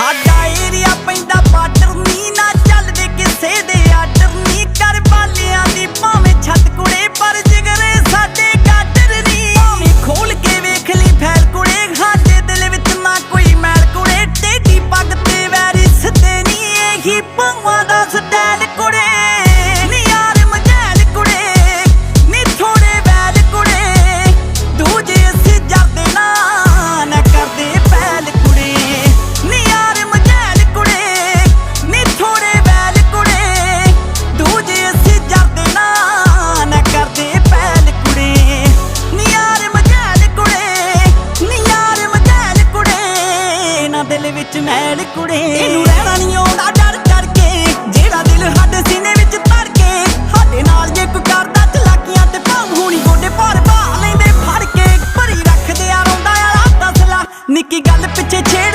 ਸਾਡਾ ਏਰੀਆ ਪੈਂਦਾ ਬਾਰਡਰ ਨੀ ਨਾ ਚੱਲਦੇ ਕਿਸੇ ਦੇ ਆਰਡਰ। ਨੀ ਕਰ ਬਾਲਿਆਂ ਦੀ ਭਾਵੇਂ ਛੱਤ ਕੁੜੇ, ਪਰ ਜਿਗਰੇ ਸਾਡੇ ਗਾਡਰ ਨੀ ਭਾਵੇਂ ਖੋਲ ਕੇ ਵੇਖ ਲਈ ਫੈਲ ਕੁੜੇ, ਸਾਡੇ ਦਿਲ ਵਿੱਚ ਨਾ ਕੋਈ ਮੈਲ ਕੁੜੇ। ਟੇਢੀ ਪੱਗ ਤੇ ਵੈਰੀ ਸਤੇ ਨੀ ਇਹੀ ਪੰਵਾਂ ਦਾ ਸਟਾਈਲ ਕੁੜੇ। ਦੇ ਵਿੱਚ ਮੈਲ ਕੁੜੇ। ਇਹਨੂੰ ਰਹਿਣਾ ਨਹੀਂ ਆਉਂਦਾ ਡਰ ਕਰਕੇ। ਜਿਹੜਾ ਦਿਲ ਸਾਡੇ ਸੀਨੇ ਵਿੱਚ ਧੜ ਕੇ। ਸਾਡੇ ਨਾਲ ਜੇ ਕੋਈ ਕਰਦਾ ਚਲਾਕੀਆਂ ਤੇ ਭਾਵ ਹੋਣੀ ਗੋਡੇ ਪਰ ਬਾਹ ਲੈਂਦੇ ਫੜ ਕੇ। ਭਰੀ ਰੱਖਦੇ ਆ ਰੋਂਦਾ ਆ ਰਾਤ ਨਿੱਕੀ ਗੱਲ ਪਿੱਛੇ ਛੇੜ